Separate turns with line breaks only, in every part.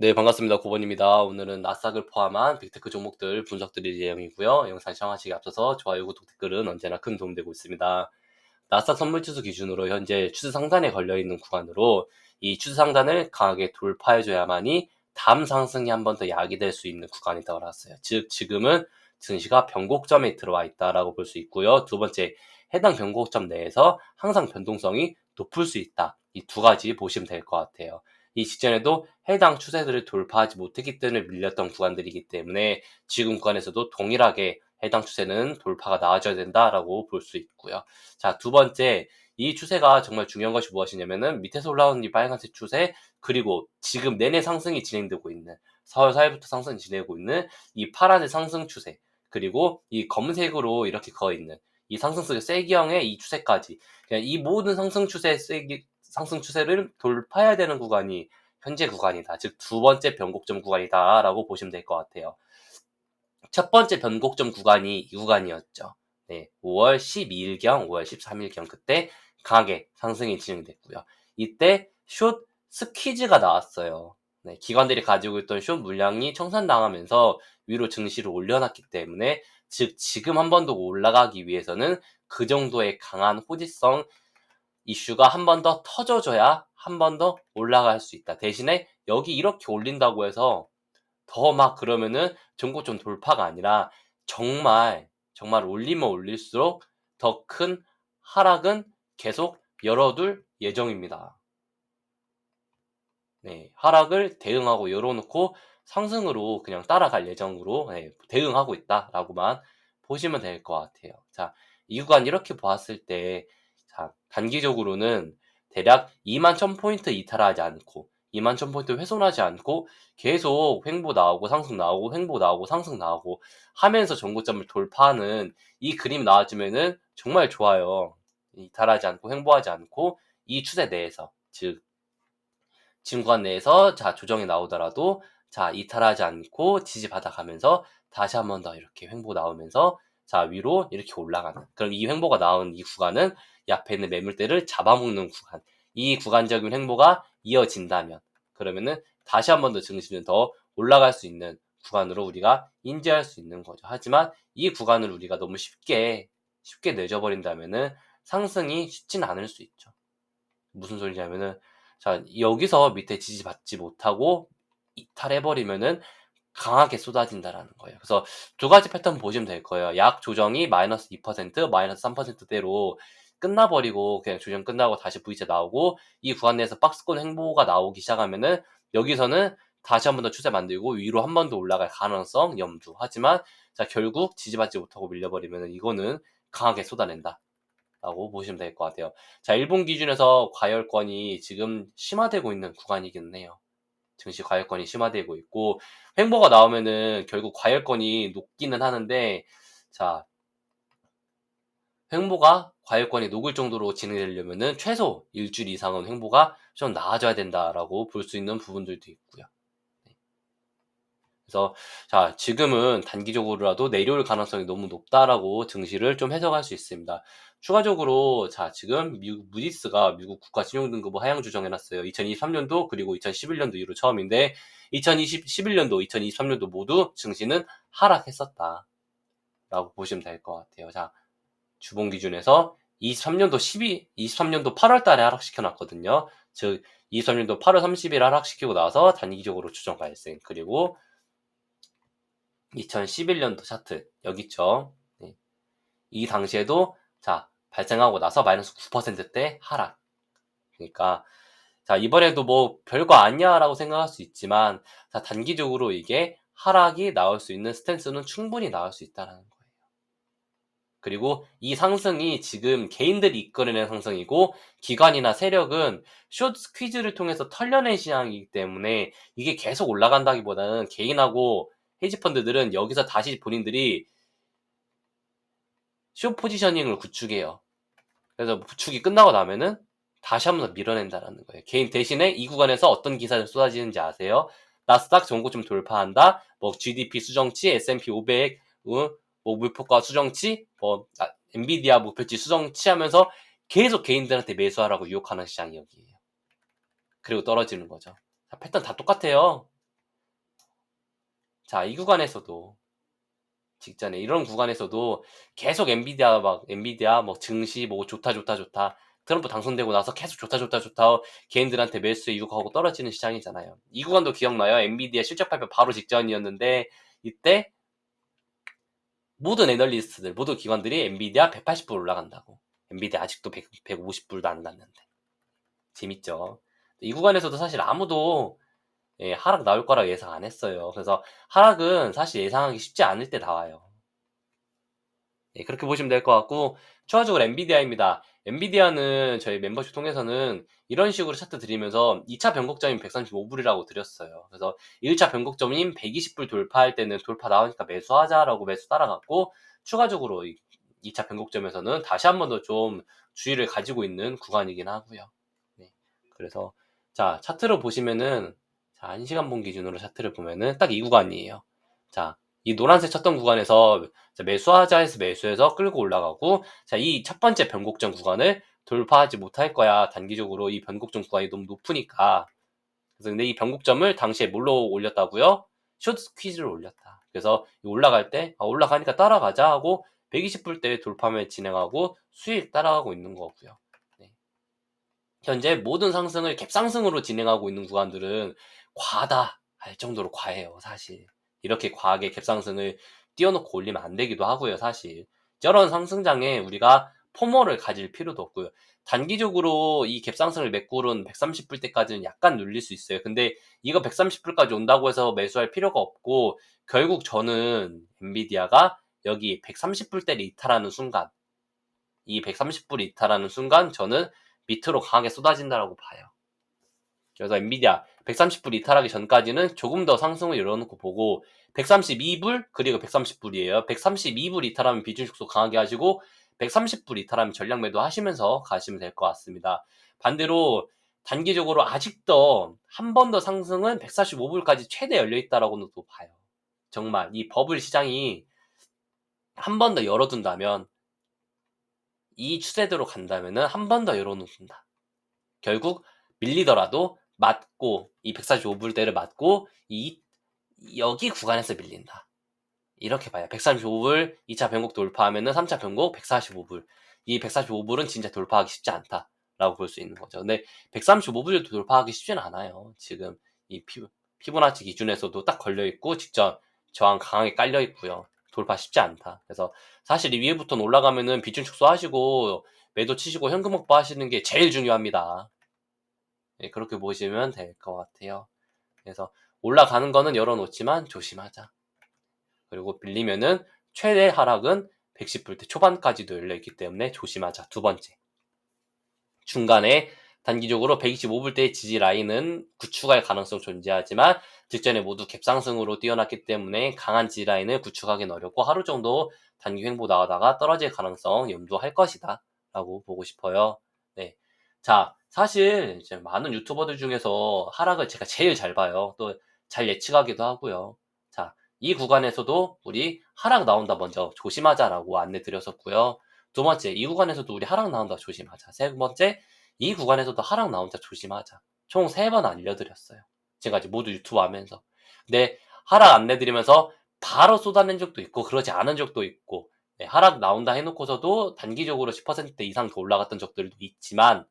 네, 반갑습니다. 고번입니다. 오늘은 나스닥을 포함한 빅테크 종목들 분석 드릴 예정이고요. 영상 시청하시기 앞서서 좋아요, 구독, 댓글은 언제나 큰 도움 되고 있습니다. 나스닥 선물지수 기준으로 현재 추세 상단에 걸려있는 구간으로 이 추세 상단을 강하게 돌파해줘야만이 다음 상승이 한 번더 야기될 수 있는 구간이 나왔어요. 즉, 지금은 증시가 변곡점에 들어와 있다라고 볼 수 있고요. 두 번째, 해당 변곡점 내에서 항상 변동성이 높을 수 있다. 이 두 가지 보시면 될 것 같아요. 이 직전에도 해당 추세들을 돌파하지 못했기 때문에 밀렸던 구간들이기 때문에 지금 구간에서도 동일하게 해당 추세는 돌파가 나와줘야 된다라고 볼 수 있고요. 자, 두 번째, 이 추세가 정말 중요한 것이 무엇이냐면은 밑에서 올라오는 이 빨간색 추세, 그리고 지금 내내 상승이 진행되고 있는 4월 4일부터 상승이 진행되고 있는 이 파란색 상승 추세, 그리고 이 검은색으로 이렇게 그어 있는 이 상승 세기형의 이 추세까지 그냥 이 모든 상승 추세 세기 상승 추세를 돌파해야 되는 구간이 현재 구간이다. 즉 두 번째 변곡점 구간이다라고 보시면 될 것 같아요. 첫 번째 변곡점 구간이 이 구간이었죠. 네, 5월 12일경, 5월 13일경 그때 강하게 상승이 진행됐고요. 이때 숏 스퀴즈가 나왔어요. 네, 기관들이 가지고 있던 숏 물량이 청산당하면서 위로 증시를 올려놨기 때문에 즉 지금 한 번 더 올라가기 위해서는 그 정도의 강한 호지성 이슈가 한 번 더 터져줘야 한 번 더 올라갈 수 있다. 대신에 여기 이렇게 올린다고 해서 더 막 그러면은 전고점 돌파가 아니라 정말 정말 올리면 올릴수록 더 큰 하락은 계속 열어둘 예정입니다. 네, 하락을 대응하고 열어놓고 상승으로 그냥 따라갈 예정으로 네, 대응하고 있다라고만 보시면 될 것 같아요. 자, 이 구간 이렇게 보았을 때 자, 단기적으로는 대략 2만 1000포인트 이탈하지 않고 2만 1000포인트 훼손하지 않고 계속 횡보 나오고 상승 나오고 횡보 나오고 상승 나오고 하면서 전고점을 돌파하는 이 그림 나와주면은 정말 좋아요. 이탈하지 않고 횡보하지 않고 이 추세 내에서 즉 지구간 내에서 자 조정이 나오더라도 자 이탈하지 않고 지지 받아 가면서 다시 한 번 더 이렇게 횡보 나오면서 자 위로 이렇게 올라가는 그럼 이 횡보가 나온 이 구간은 이 앞에 있는 매물대를 잡아먹는 구간. 이 구간적인 행보가 이어진다면 그러면은 다시 한 번 더 증시는 더 올라갈 수 있는 구간으로 우리가 인지할 수 있는 거죠. 하지만 이 구간을 우리가 너무 쉽게 쉽게 내줘버린다면은 상승이 쉽지는 않을 수 있죠. 무슨 소리냐면은 자 여기서 밑에 지지받지 못하고 이탈해버리면은 강하게 쏟아진다라는 거예요. 그래서 두 가지 패턴 보시면 될 거예요. 약 조정이 마이너스 2%, 마이너스 3%대로 끝나버리고 그냥 조정 끝나고 다시 V자 나오고 이 구간 내에서 박스권 행보가 나오기 시작하면은 여기서는 다시 한 번 더 추세 만들고 위로 한 번 더 올라갈 가능성 염두. 하지만 자 결국 지지받지 못하고 밀려버리면은 이거는 강하게 쏟아낸다. 라고 보시면 될 것 같아요. 자, 일본 기준에서 과열권이 지금 심화되고 있는 구간이긴 해요. 증시 과열권이 심화되고 있고 횡보가 나오면은 결국 과열권이 높기는 하는데 자 횡보가 과열권이 녹을 정도로 진행되려면은 최소 일주일 이상은 횡보가 좀 나아져야 된다라고 볼 수 있는 부분들도 있고요. 네. 그래서 자 지금은 단기적으로라도 내려올 가능성이 너무 높다라고 증시를 좀 해석할 수 있습니다. 추가적으로 자 지금 미국 무디스가 미국 국가 신용등급을 하향 조정해놨어요. 2023년도 그리고 2011년도 이후로 처음인데 2021년도, 2023년도 모두 증시는 하락했었다. 라고 보시면 될 것 같아요. 자, 주봉 기준에서 23년도 12, 23년도 8월 달에 하락시켜 놨거든요. 즉, 23년도 8월 30일 하락시키고 나서 단기적으로 추정 발생. 그리고 2011년도 차트, 여기 있죠. 네. 이 당시에도, 자, 발생하고 나서 마이너스 9%대 하락. 그러니까, 자, 이번에도 뭐 별거 아니야라고 생각할 수 있지만, 자, 단기적으로 이게 하락이 나올 수 있는 스탠스는 충분히 나올 수 있다는 거예요. 그리고 이 상승이 지금 개인들이 이끌어낸 상승이고 기관이나 세력은 숏 스퀴즈를 통해서 털려낸 시장이기 때문에 이게 계속 올라간다기보다는 개인하고 헤지펀드들은 여기서 다시 본인들이 숏 포지셔닝을 구축해요. 그래서 구축이 끝나고 나면은 다시 한 번 더 밀어낸다라는 거예요. 개인 대신에 이 구간에서 어떤 기사를 쏟아지는지 아세요? 나스닥 전고좀 돌파한다. 뭐 GDP 수정치, S&P 500, 뭐 물폭과 수정치, 뭐 아, 엔비디아 목표치 수정치 하면서 계속 개인들한테 매수하라고 유혹하는 시장이 여기에요. 그리고 떨어지는 거죠. 자, 패턴 다 똑같아요. 자, 이 구간에서도 직전에 이런 구간에서도 계속 엔비디아 막 엔비디아 뭐 증시 뭐 좋다 좋다 좋다 트럼프 당선되고 나서 계속 좋다 좋다 좋다 개인들한테 매수 유혹하고 떨어지는 시장이잖아요. 이 구간도 기억나요? 엔비디아 실적 발표 바로 직전이었는데 이때 모든 애널리스트들 모든 기관들이 엔비디아 180불 올라간다고. 엔비디아 아직도 100, 150불도 안 갔는데 재밌죠. 이 구간에서도 사실 아무도 예, 하락 나올 거라 예상 안 했어요. 그래서 하락은 사실 예상하기 쉽지 않을 때 나와요. 예, 그렇게 보시면 될 것 같고 추가적으로 엔비디아입니다. 엔비디아는 저희 멤버십 통해서는 이런 식으로 차트 드리면서 2차 변곡점인 135불이라고 드렸어요. 그래서 1차 변곡점인 120불 돌파할 때는 돌파 나오니까 매수하자라고 매수 따라갔고 추가적으로 2차 변곡점에서는 다시 한 번 더 좀 주의를 가지고 있는 구간이긴 하고요. 네, 그래서 자 차트를 보시면은 자 1시간 본 기준으로 차트를 보면은 딱 이 구간이에요. 자, 이 노란색 쳤던 구간에서 매수하자 해서 매수해서 끌고 올라가고 자, 이 첫 번째 변곡점 구간을 돌파하지 못할 거야. 단기적으로 이 변곡점 구간이 너무 높으니까. 그래서 근데 이 변곡점을 당시에 뭘로 올렸다고요? 쇼트 퀴즈를 올렸다. 그래서 올라갈 때 아, 올라가니까 따라가자 하고 120불 대 돌파매 진행하고 수익 따라가고 있는 거고요. 네. 현재 모든 상승을 갭상승으로 진행하고 있는 구간들은 과다 할 정도로 과해요, 사실. 이렇게 과하게 갭상승을 띄워놓고 올리면 안 되기도 하고요, 사실. 저런 상승장에 우리가 포모를 가질 필요도 없고요. 단기적으로 이 갭상승을 메꾸는 130불 때까지는 약간 눌릴 수 있어요. 근데 이거 130불까지 온다고 해서 매수할 필요가 없고 결국 저는 엔비디아가 여기 130불대를 이탈하는 순간 이 130불 이탈하는 순간 저는 밑으로 강하게 쏟아진다라고 봐요. 그래서 엔비디아 130불 이탈하기 전까지는 조금 더 상승을 열어놓고 보고 132불 그리고 130불이에요. 132불 이탈하면 비중 축소 강하게 하시고 130불 이탈하면 전략 매도 하시면서 가시면 될 것 같습니다. 반대로 단기적으로 아직도 한 번 더 상승은 145불까지 최대 열려 있다라고는 또 봐요. 정말 이 버블 시장이 한 번 더 열어둔다면 이 추세대로 간다면은 한 번 더 열어놓는다. 결국 밀리더라도 맞고 이 145불대를 맞고 이 여기 구간에서 밀린다. 이렇게 봐요. 135불 2차 변곡 돌파하면은 3차 변곡 145불. 이 145불은 진짜 돌파하기 쉽지 않다라고 볼 수 있는 거죠. 근데 135불도 돌파하기 쉽지는 않아요. 지금 이 피, 피보나치 기준에서도 딱 걸려 있고 직접 저항 강하게 깔려 있고요. 돌파 쉽지 않다. 그래서 사실 이 위에부터 올라가면은 비중 축소하시고 매도 치시고 현금 확보 하시는 게 제일 중요합니다. 네, 그렇게 보시면 될 것 같아요. 그래서 올라가는 거는 열어놓지만 조심하자. 그리고 빌리면은 최대 하락은 110불대 초반까지도 열려있기 때문에 조심하자. 두 번째. 중간에 단기적으로 125불대의 지지 라인은 구축할 가능성 존재하지만 직전에 모두 갭상승으로 뛰어났기 때문에 강한 지지 라인을 구축하기는 어렵고 하루 정도 단기 횡보 나가다가 떨어질 가능성 염두할 것이다 라고 보고 싶어요. 네. 자, 사실 이제 많은 유튜버들 중에서 하락을 제가 제일 잘 봐요. 또 잘 예측하기도 하고요. 자, 이 구간에서도 우리 하락 나온다 먼저 조심하자라고 안내 드렸었고요. 두 번째, 이 구간에서도 우리 하락 나온다 조심하자. 세 번째, 이 구간에서도 하락 나온다 조심하자. 총 세 번 알려드렸어요. 지금까지 모두 유튜브 하면서. 근데 하락 안내 드리면서 바로 쏟아낸 적도 있고 그러지 않은 적도 있고 네, 하락 나온다 해놓고서도 단기적으로 10% 이상 더 올라갔던 적들도 있지만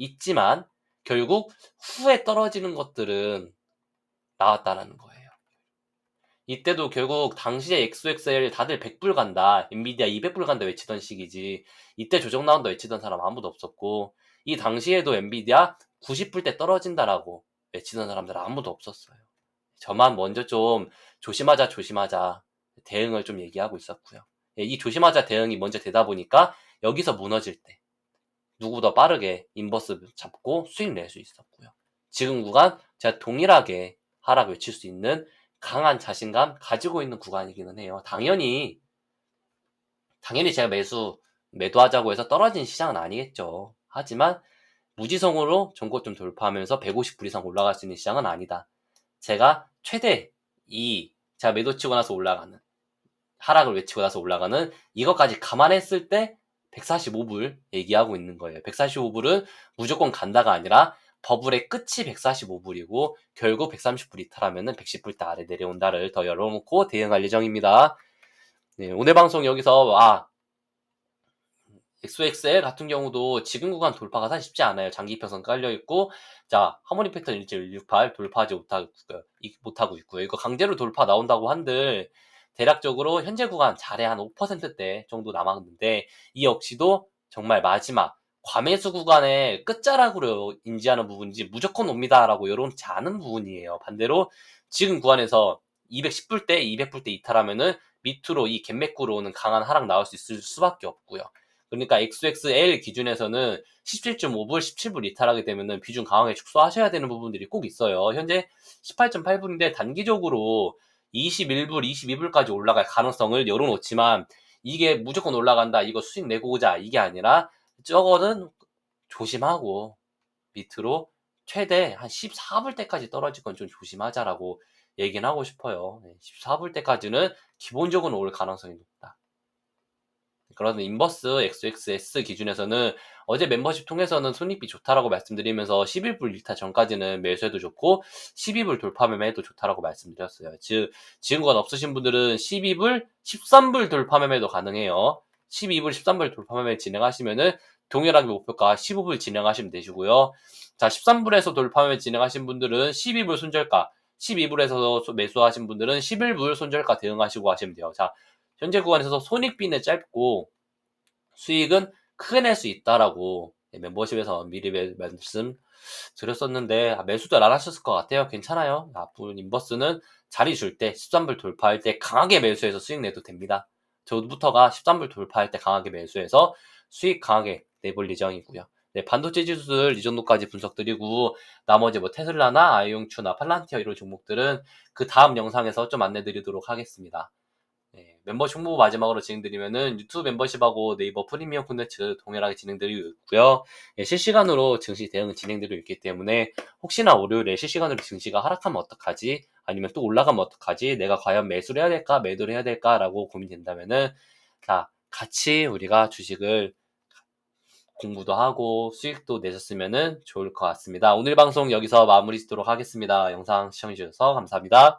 있지만 결국 후에 떨어지는 것들은 나왔다라는 거예요. 이때도 결국 당시에 XXL 다들 100불 간다, 엔비디아 200불 간다 외치던 시기지. 이때 조정 나온다 외치던 사람 아무도 없었고, 이 당시에도 엔비디아 90불대 떨어진다라고 외치던 사람들 아무도 없었어요. 저만 먼저 좀 조심하자, 조심하자 대응을 좀 얘기하고 있었고요. 예, 이 조심하자 대응이 먼저 되다 보니까 여기서 무너질 때 누구보다 빠르게 인버스 잡고 수익 낼 수 있었고요. 지금 구간 제가 동일하게 하락 외칠 수 있는 강한 자신감 가지고 있는 구간이기는 해요. 당연히 당연히 제가 매수 매도하자고 해서 떨어진 시장은 아니겠죠. 하지만 무지성으로 전고점 돌파하면서 150불 이상 올라갈 수 있는 시장은 아니다. 제가 최대 이 제가 매도 치고 나서 올라가는 하락을 외치고 나서 올라가는 이것까지 감안했을 때 145불 얘기하고 있는 거예요. 145불은 무조건 간다가 아니라 버블의 끝이 145불이고 결국 130불 이탈하면은 110불 대 아래 내려온다를 더 열어놓고 대응할 예정입니다. 네, 오늘 방송 여기서 아 XXL 같은 경우도 지금 구간 돌파가 사실 쉽지 않아요. 장기 이평선 깔려 있고 자 하모니 패턴 1.168 돌파하지 못하고 못하고 있고요. 이거 강제로 돌파 나온다고 한들 대략적으로 현재 구간 잘해 한 5%대 정도 남았는데 이 역시도 정말 마지막 과매수 구간의 끝자락으로 인지하는 부분인지 무조건 옵니다라고 여론치 않은 부분이에요. 반대로 지금 구간에서 210불 대, 200불 대 이탈하면은 밑으로 이 갭맥구로 오는 강한 하락 나올 수 있을 수밖에 없고요. 그러니까 XXL 기준에서는 17.5불, 17불 이탈하게 되면은 비중 강하게 축소하셔야 되는 부분들이 꼭 있어요. 현재 18.8불인데 단기적으로 21불, 22불까지 올라갈 가능성을 열어놓지만 이게 무조건 올라간다, 이거 수익 내고 오자 이게 아니라 저거는 조심하고 밑으로 최대 한 14불 때까지 떨어질 건 좀 조심하자라고 얘기는 하고 싶어요. 14불 때까지는 기본적으로 올 가능성이 높다. 그러면 인버스 XXS 기준에서는 어제 멤버십 통해서는 손익비 좋다라고 말씀드리면서 11불 1타 전까지는 매수해도 좋고 12불 돌파 매매도 좋다라고 말씀드렸어요. 즉 지금 건 없으신 분들은 12불, 13불 돌파 매매도 가능해요. 12불, 13불 돌파 매매 진행하시면은 동일하게 목표가 15불 진행하시면 되시고요. 자, 13불에서 돌파 매매 진행하신 분들은 12불 손절가, 12불에서 매수하신 분들은 11불 손절가 대응하시고 하시면 돼요. 자, 현재 구간에서 손익비는 짧고 수익은 크게 낼 수 있다라고 멤버십에서 미리 매- 말씀 드렸었는데 아, 매수도 안 하셨을 것 같아요. 괜찮아요. 앞으로 인버스는 자리 줄 때 13불 돌파할 때 강하게 매수해서 수익 내도 됩니다. 저부터가 13불 돌파할 때 강하게 매수해서 수익 강하게 내볼 예정이고요. 네, 반도체 지수들 이 정도까지 분석드리고 나머지 뭐 테슬라나 아이용추나 팔란티어 이런 종목들은 그 다음 영상에서 좀 안내드리도록 하겠습니다. 네, 멤버십 홍보 마지막으로 진행드리면은 유튜브 멤버십하고 네이버 프리미엄 콘텐츠 동일하게 진행드리고 있고요. 예, 실시간으로 증시 대응 진행되고 있기 때문에 혹시나 월요일에 실시간으로 증시가 하락하면 어떡하지? 아니면 또 올라가면 어떡하지? 내가 과연 매수를 해야 될까? 매도를 해야 될까?라고 고민된다면은 자, 같이 우리가 주식을 공부도 하고 수익도 내셨으면은 좋을 것 같습니다. 오늘 방송 여기서 마무리 짓도록 하겠습니다. 영상 시청해주셔서 감사합니다.